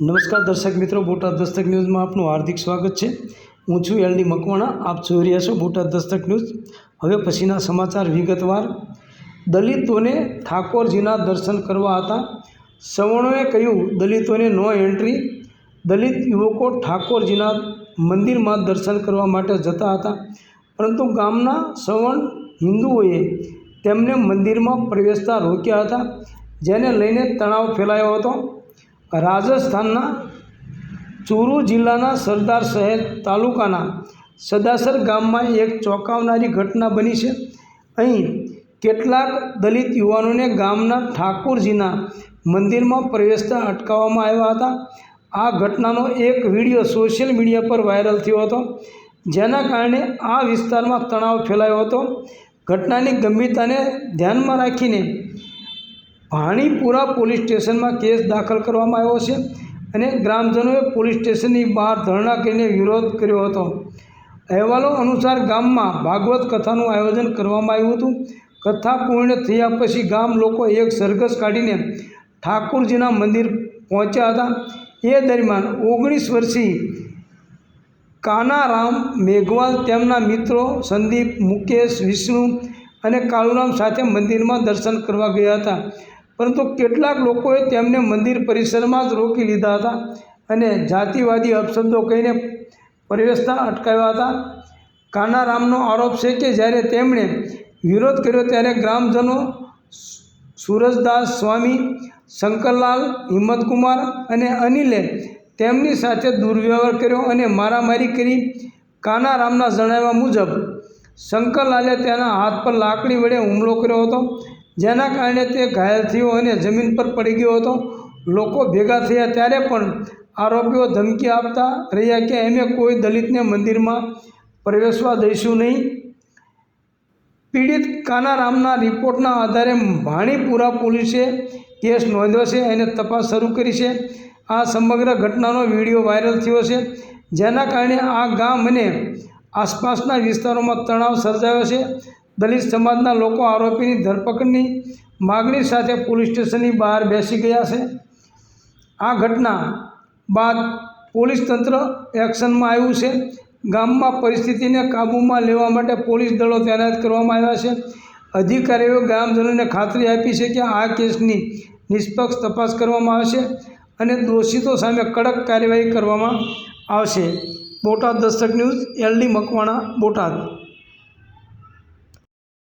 નમસ્કાર દર્શક મિત્રો, બોટાદ દસ્તક ન્યૂઝમાં આપનું હાર્દિક સ્વાગત છે. હું છું એલડી મકવાણા, આપ જોઈ રહ્યા છો બોટાદ દસ્તક ન્યૂઝ. હવે પછીના સમાચાર વિગતવાર. દલિતોને ઠાકોરજીના દર્શન કરવા હતા. સવર્ણોએ કહ્યું, દલિતોને નો એન્ટ્રી. દલિત યુવકો ઠાકોરજીના મંદિરમાં દર્શન કરવા માટે જતા હતા. પરંતુ ગામના સવર્ણ હિન્દુઓએ તેમને મંદિરમાં પ્રવેશતા રોક્યા હતા, જેને લઈને તણાવ ફેલાયો હતો. રાજસ્થાનના ચુરુ જિલ્લાના સરદાર શહેર તાલુકાના સદાસર ગામમાં એક ચોંકાવનારી ઘટના બની છે. અહીં કેટલાક દલિત યુવાનોને ગામના ઠાકોરજીના મંદિરમાં પ્રવેશતા અટકાવવામાં આવ્યા હતા. આ ઘટનાનો એક વીડિયો સોશિયલ મીડિયા પર વાયરલ થયો હતો, જેના કારણે આ વિસ્તારમાં તણાવ ફેલાયો હતો. ઘટનાની ગંભીરતાને ધ્યાનમાં રાખીને ભાણીપુરા પોલીસ સ્ટેશનમાં કેસ દાખલ કરવામાં આવ્યો છે અને ગ્રામજનોએ પોલીસ સ્ટેશનની બહાર ધરણા કરીને વિરોધ કર્યો હતો. અહેવાલો અનુસાર ગામમાં ભાગવત કથાનું આયોજન કરવામાં આવ્યું હતું. કથા પૂર્ણ થયા પછી ગામ લોકો એક સરઘસ કાઢીને ઠાકોરજીના મંદિર પહોંચ્યા હતા. એ દરમિયાન ઓગણીસ વર્ષીય કાનારામ મેઘવાલ, તેમના મિત્રો સંદીપ, મુકેશ, વિષ્ણુ અને કાળુરામ સાથે મંદિરમાં દર્શન કરવા ગયા હતા. પરંતુ કેટલાક લોકોએ તેમને મંદિર પરિસરમાં જ રોકી લીધા હતા અને જાતિવાદી અપશબ્દો કહીને પ્રવેશતા અટકાવ્યા હતા. કાનારામનો આરોપ છે કે જ્યારે તેમણે વિરોધ કર્યો ત્યારે ગ્રામજનો સુરજદાસ સ્વામી, શંકરલાલ, હિંમતકુમાર અને અનિલે તેમની સાથે દુર્વ્યવહાર કર્યો અને મારામારી કરી કાનારામના જણાવ્યા મુજબ શંકરલાલે તેના હાથ પર લાકડી વડે હુમલો કર્યો હતો. જેના કારણે તે ઘાયલ થયો અને જમીન પર પડી ગયો હતો. લોકો ભેગા થયા ત્યારે પણ આરોપીઓ ધમકી આપતા રહ્યા કે અમે કોઈ દલિતને મંદિરમાં પ્રવેશવા દઈશું નહીં. પીડિત કાનારામના રિપોર્ટના આધારે ભાણીપુરા પોલીસે કેસ નોંધ્યો છે અને તપાસ શરૂ કરી છે. આ સમગ્ર ઘટનાનો વીડિયો વાયરલ થયો છે, જેના કારણે આ ગામ અને આસપાસના વિસ્તારોમાં તણાવ સર્જાયો છે. દલિત સમાજના લોકો આરોપીની ધરપકડની માગણી સાથે પોલીસ સ્ટેશનની બહાર બેસી ગયા છે. આ ઘટના બાદ પોલીસ તંત્ર એક્શનમાં આવ્યું છે. ગામમાં પરિસ્થિતિને કાબૂમાં લેવા માટે પોલીસ દળો તૈનાત કરવામાં આવ્યા છે. અધિકારીઓ ગ્રામજનોને ખાતરી આપી છે કે આ કેસની નિષ્પક્ષ તપાસ કરવામાં આવશે અને દોષિતો સામે કડક કાર્યવાહી કરવામાં આવશે. Botad Dastak news LD Makwana, Botad.